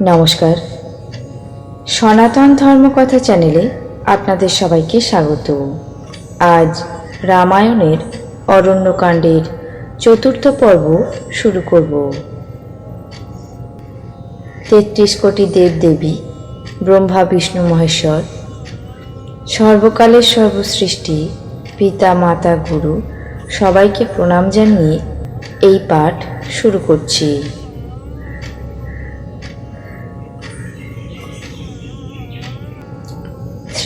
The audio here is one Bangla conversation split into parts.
নমস্কার। সনাতন ধর্মকথা চ্যানেলে আপনাদের সবাইকে স্বাগত। আজ রামায়ণের অরণ্যকাণ্ডের চতুর্থ পর্ব শুরু করব। তেত্রিশ কোটি দেবদেবী, ব্রহ্মা, বিষ্ণু, মহেশ্বর, সর্বকালের সর্বসৃষ্টি, পিতা, মাতা, গুরু সবাইকে প্রণাম জানিয়ে এই পাঠ শুরু করছি।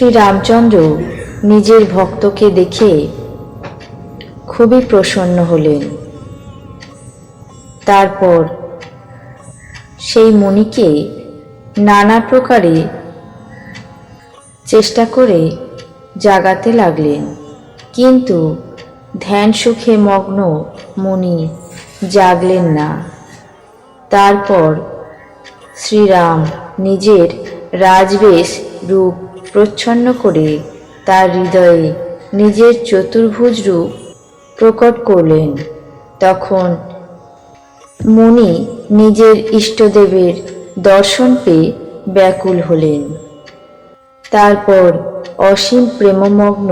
শ্রী রামচন্দ্র নিজের ভক্তকে দেখে খুবই প্রসন্ন হলেন। তারপর সেই মুনিকে নানা প্রকারে চেষ্টা করে জাগাতে লাগলেন। কিন্তু ধ্যান সুখে মগ্ন মুনি জাগলেন না। তারপর শ্রীরাম নিজের রাজবেশ রূপ প্রচ্ছন্ন করে তার হৃদয়ে নিজের চতুর্ভুজ রূপ প্রকট করলেন। তখন মুনি নিজের ইষ্টদেবের দর্শন পেয়ে ব্যাকুল হলেন। তারপর অসীম প্রেমমগ্ন,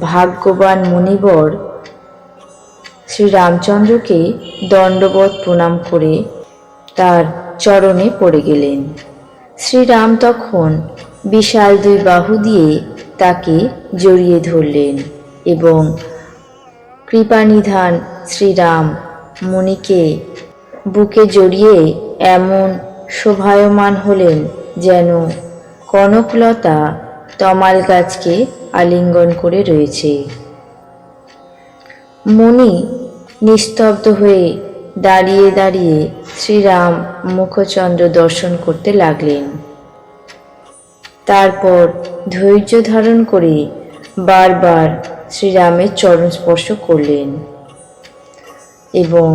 ভাগ্যবান মুনিবর শ্রীরামচন্দ্রকে দণ্ডবত প্রণাম করে তার চরণে পড়ে গেলেন। শ্রীরাম তখন বিশাল দুই বাহু দিয়ে তাকে জড়িয়ে ধরলেন এবং কৃপানিধান শ্রীরাম মণিকে বুকে জড়িয়ে এমন শোভায়মান হলেন যেন কনকলতা তমাল গাছকে আলিঙ্গন করে রয়েছে। মুনি নিস্তব্ধ হয়ে দাঁড়িয়ে দাঁড়িয়ে শ্রীরাম মুখচন্দ্র দর্শন করতে লাগলেন। তারপর ধৈর্য ধারণ করে বারবার শ্রীরামের চরণ স্পর্শ করলেন এবং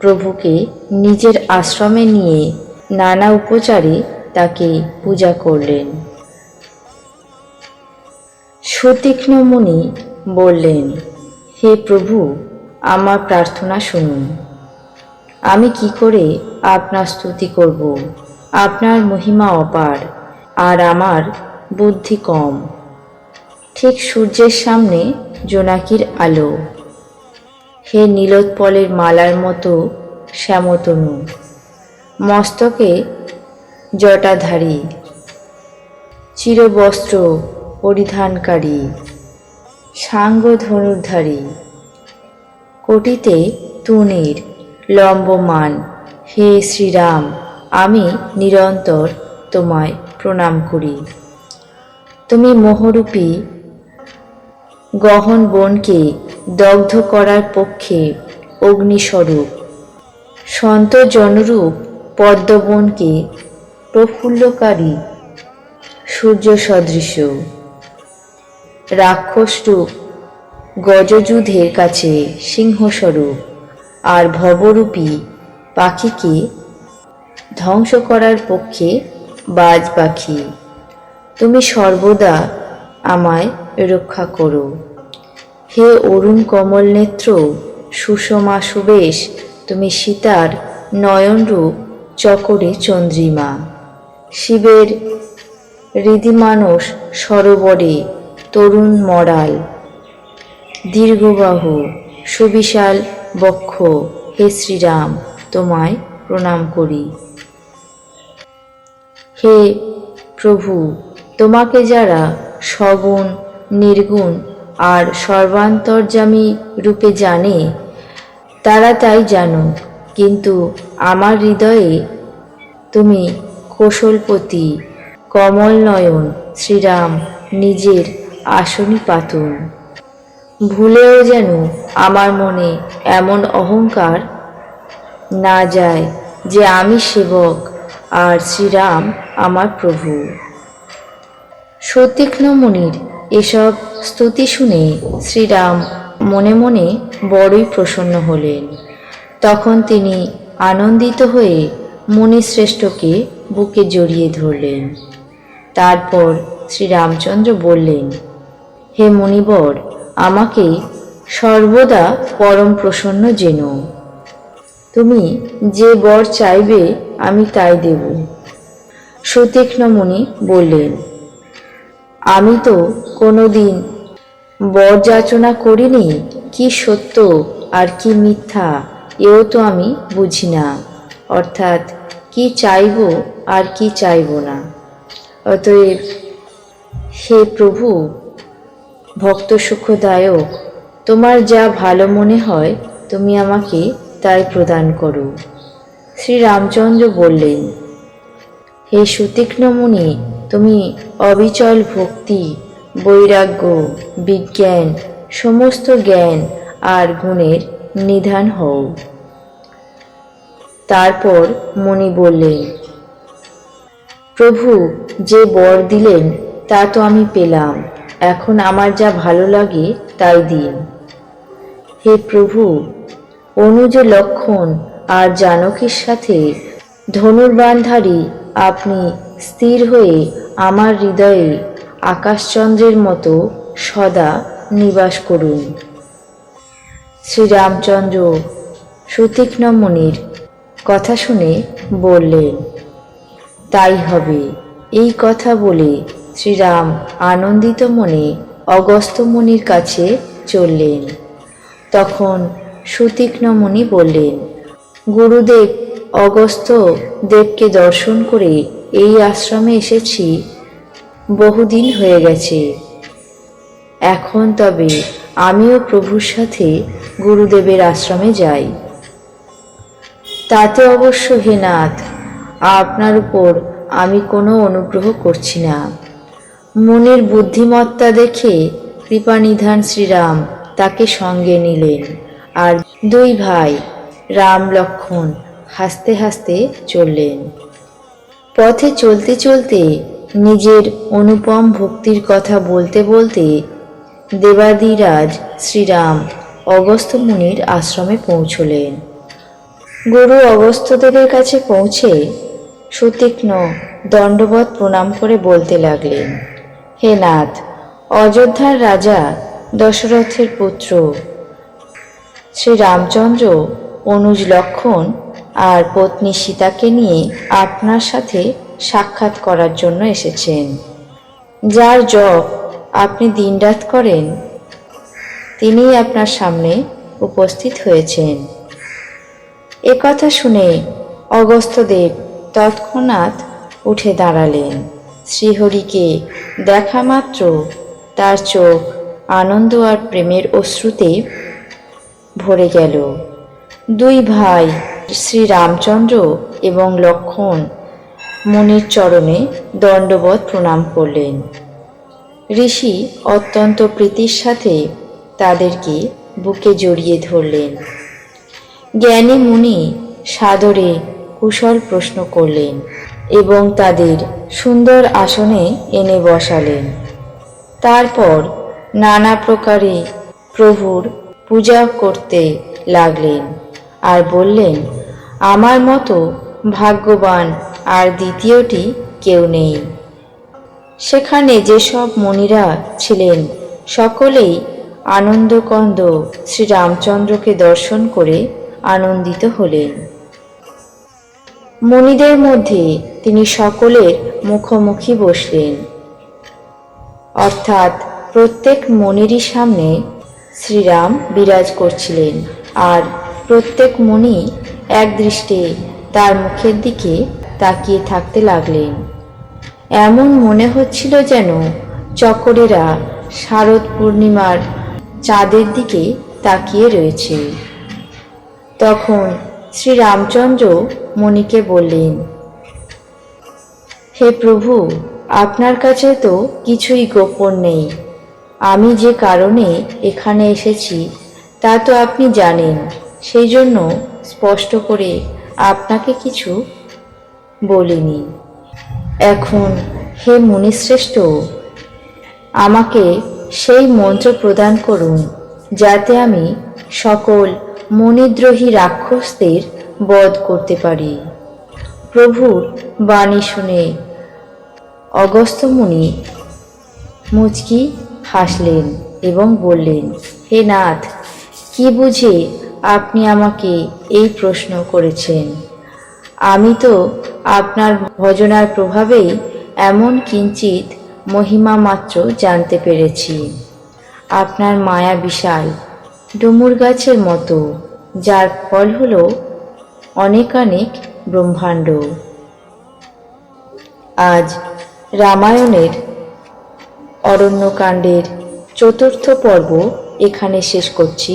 প্রভুকে নিজের আশ্রমে নিয়ে নানা উপচারে তাকে পূজা করলেন। সতীক্ষ্ণ মুনি বললেন, হে প্রভু, আমার প্রার্থনা শুনুন। আমি কি করে আপনার স্তুতি করব? আপনার মহিমা অপার। আর আমার বুদ্ধি কম। ঠিক সূর্যের সামনে জোনাকির আলো। হে নীলোৎপলের মালার মতো শ্যামতনু। মস্তকে জটাধারী। চিরবস্ত্র পরিধানকারী। সাঙ্গ ধনুর্ধারী কোটিতে তুনির লম্বমান। হে শ্রীরাম, আমি নিরন্তর তোমায় প্রণাম করি। তুমি মোহরূপী গহন বনকে দগ্ধ করার পক্ষে অগ্নিস্বরূপ। সন্ত জনরূপ পদ্মবনকে প্রফুল্লকারী সূর্য সদৃশ্য রাক্ষসরূপ গজযুধের কাছে সিংহস্বরূপ। আর ভবরূপী পাখিকে ধ্বংস করার পক্ষে বাজ পাখি, তুমি সর্বদা আমায় রক্ষা করো। হে অরুণ কমল নেত্র, সুষমা সুবেশ, তুমি সীতার নয়নরূপ চকরে চন্দ্রিমা। শিবের হৃদিমানস সরোবরে তরুণ মরাল, দীর্ঘবাহু, সুবিশাল বক্ষ, হে শ্রীরাম, তোমায় প্রণাম করি। হে প্রভু, তোমাকে যারা সগুণ, নির্গুণ আর সর্বান্তর্যামী রূপে জানে, তারা তাই জানো। কিন্তু আমার হৃদয়ে তুমি কৌশলপতি কমল নয়ন শ্রীরাম নিজের আসনি পাতুন। ভুলেও যেন আমার মনে এমন অহংকার না যায় যে আমি সেবক আর শ্রীরাম আমার প্রভু। সতীক্ষ্ণ মুনির, এসব স্তুতি শুনে শ্রীরাম মনে মনে বড়ই প্রসন্ন হলেন। তখন তিনি আনন্দিত হয়ে মুনিশ্রেষ্ঠকে বুকে জড়িয়ে ধরলেন। তারপর শ্রীরামচন্দ্র বললেন, হে মুনিবর, আমাকে সর্বদা পরম প্রসন্ন জেনো। তুমি যে বর চাইবে, আমি তাই দেব। সুতীক্ষ্ণ মুনি বললেন, আমি তো কোনোদিন বর যাচনা করিনি, কি সত্য আর কি মিথ্যা এও তো আমি বুঝি না। অর্থাৎ কি চাইব আর কি চাইব না। অতএব হে প্রভু, ভক্ত সুখদায়ক তোমার যা ভালো মনে হয় তুমি আমাকে তাই প্রদান করো। শ্রী রামচন্দ্র বললেন হে সুতীক্ষ্ণ মুনি, তুমি অবিচল ভক্তি, বৈরাগ্য, বিজ্ঞান, সমস্ত জ্ঞান আর গুণের নিধান হও। তারপর মুনি বললেন, প্রভু, যে বর দিলেন, তা তো আমি পেলাম। এখন আমার যা ভালো লাগে, তাই দিন। হে প্রভু, অনুজ লক্ষণ আর জানকীর সাথে ধনুর্বাণধারী আপনি স্থির হয়ে আমার হৃদয়ে আকাশচন্দ্রের মতো সদা নিবাস করুন। শ্রীরামচন্দ্র সুতীক্ষ্ণ মুনির কথা শুনে বললেন, তাই হবে। এই কথা বলে শ্রীরাম আনন্দিত মনে অগস্ত্য মুনির কাছে চললেন। তখন সুতীক্ষ্ণ মুনি বললেন, গুরুদেব অগস্ত্য দেবকে দর্শন করে এই আশ্রমে এসেছি। বহুদিন হয়ে গেছে। এখন তবে আমিও প্রভুর সাথে গুরুদেবের আশ্রমে যাই। তাতে অবশ্য হে নাথ, আপনার উপর আমি কোনো অনুগ্রহ করছি না। মনের বুদ্ধিমত্তা দেখে কৃপানিধান শ্রীরাম তাকে সঙ্গে নিলেন। আর দুই ভাই, রাম লক্ষণ হাসতে হাসতে চললেন। পথে চলতে চলতে নিজের অনুপম ভক্তির কথা বলতে বলতে দেবাদিরাজ শ্রীরাম অগস্ত্য মুনির আশ্রমে পৌঁছলেন। গুরু অগস্ত্যদেবের কাছে পৌঁছে সুতীক্ষ্ণ দণ্ডবত প্রণাম করে বলতে লাগলেন, হে নাথ, অযোধ্যার রাজা দশরথের পুত্র শ্রী রামচন্দ্র অনুজ লক্ষণ আর পত্নী সীতাকে নিয়ে আপনার সাথে সাক্ষাৎ করার জন্য এসেছেন। যার জপ আপনি দিনরাত করেন, তিনিই আপনার সামনে উপস্থিত হয়েছেন। এ কথা শুনে অগস্ত্যদেব তৎক্ষণাৎ উঠে দাঁড়ালেন। শ্রীহরিকে দেখা মাত্র তার চোখ আনন্দ আর প্রেমের অশ্রুতে ভরে গেল। দুই ভাই শ্রী রামচন্দ্র এবং লক্ষণ মুনির চরণে দণ্ডবত প্রণাম করলেন। ঋষি অত্যন্ত প্রীতির সাথে তাদেরকে বুকে জড়িয়ে ধরলেন। জ্ঞানী মুনি সাদরে কুশল প্রশ্ন করলেন এবং তাদের সুন্দর আসনে এনে বসালেন। তারপর নানা প্রকারে প্রভুর পূজা করতে লাগলেন আর বললেন আমার মতো ভাগ্যবান আর দ্বিতীয়টি কেউ নেই। সেখানে যেসব মণিরা ছিলেন, সকলেই আনন্দকন্দ শ্রীরামচন্দ্রকে দর্শন করে আনন্দিত হলেন। মণিদের মধ্যে তিনি সকলের মুখোমুখি বসলেন। অর্থাৎ প্রত্যেক মনিরই সামনে শ্রীরাম বিরাজ করছিলেন, আর প্রত্যেক মণি এক দৃষ্টে তার মুখের দিকে তাকিয়ে থাকতে লাগলেন। এমন মনে হচ্ছিল যেন চকরেরা শারদ পূর্ণিমার চাঁদের দিকে তাকিয়ে রয়েছে। তখন শ্রী রামচন্দ্র মণিকে বললেন, হে প্রভু, আপনার কাছে তো কিছুই গোপন নেই। আমি যে কারণে এখানে এসেছি, তা তো আপনি জানেন। সেই জন্য স্পষ্ট করে আপনাকে কিছু বলিনি। এখন হে মুনিশ্রেষ্ঠ, আমাকে সেই মন্ত্র প্রদান করুন, যাতে আমি সকল মনিদ্রোহী রাক্ষসদের বধ করতে পারি। প্রভুর বাণী শুনে অগস্ত্যমুনি মুচকি হাসলেন এবং বললেন, হে নাথ, কি বুঝে আপনি আমাকে এই প্রশ্ন করেছেন। আমি তো আপনার ভজনার প্রভাবেই এমন কিঞ্চিত মহিমা মাত্র জানতে পেরেছি। আপনার মায়া বিশাল ডুমুর গাছের মতো, যার ফল হলো অনেকানেক ব্রহ্মাণ্ড। আজ রামায়ণের অরণ্যকাণ্ডের চতুর্থ পর্ব এখানে শেষ করছি।